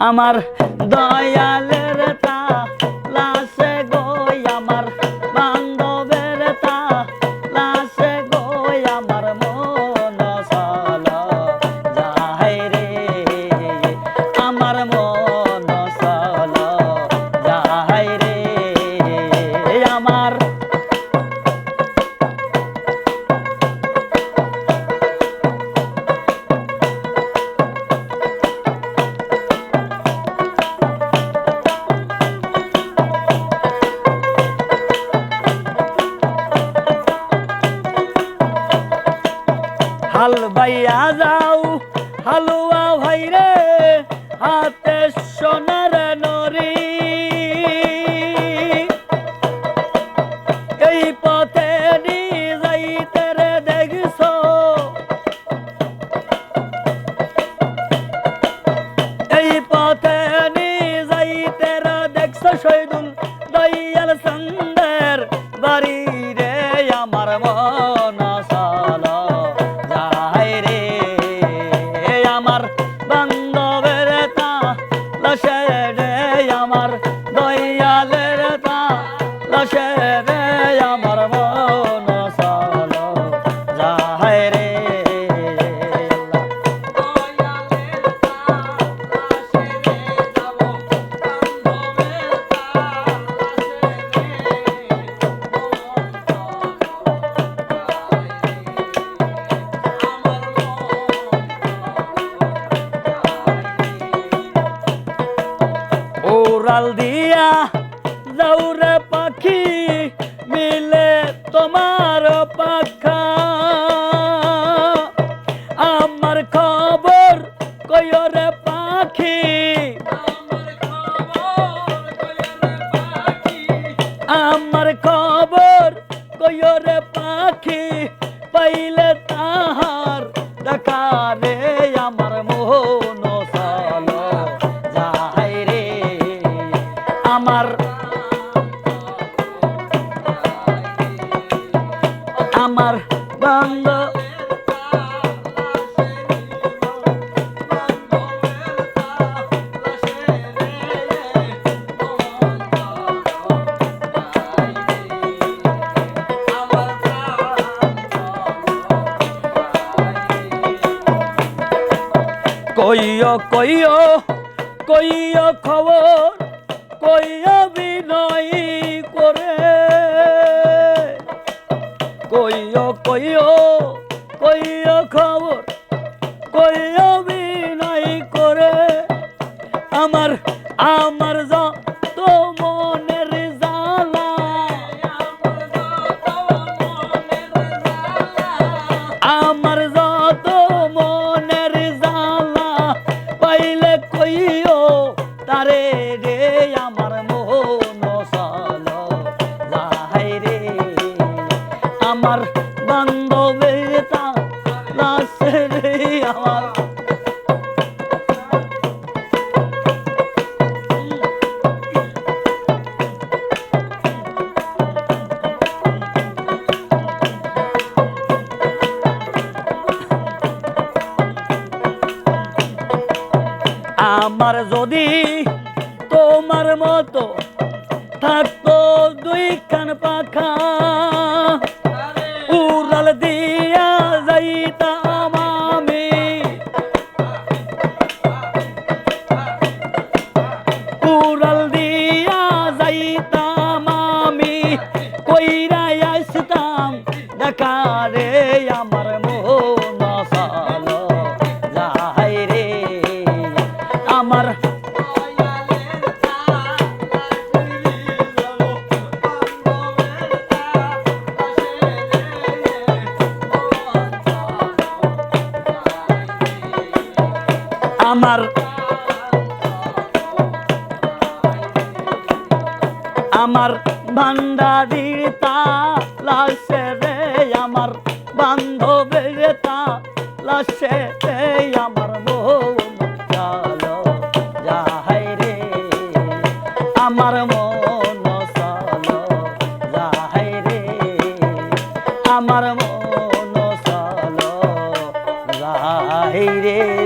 আমার দয়ালের বাইয়া যাও, হালুয়া ভাইরে হাতে সোনার নরি। এই পথে যাইতে রে দেখছ এই পথে যাইতে রে দেখছ শহীদুল ওরাল দিয়া যাউরে পাখি মিলে তোমার পাখা। আমার খবর কয়রে পাখি। আমার আমার বান্ধ কইও কইও কইও খবর কইও বিনয় করে। কইও কইও কইও খবর, কইও বিনয় করে। আমার আমার যত জ্বালা, আমার যত মনের জ্বালা, পাইলে কইও তারে আমার যদি তোমার মতো থাকতো দুই কান পাখা আমার। আমার। আমার ভান্ডারির তা লাসে রে আমার বান্ধবের তা লাসে রে আমার আমার মন চলো রে।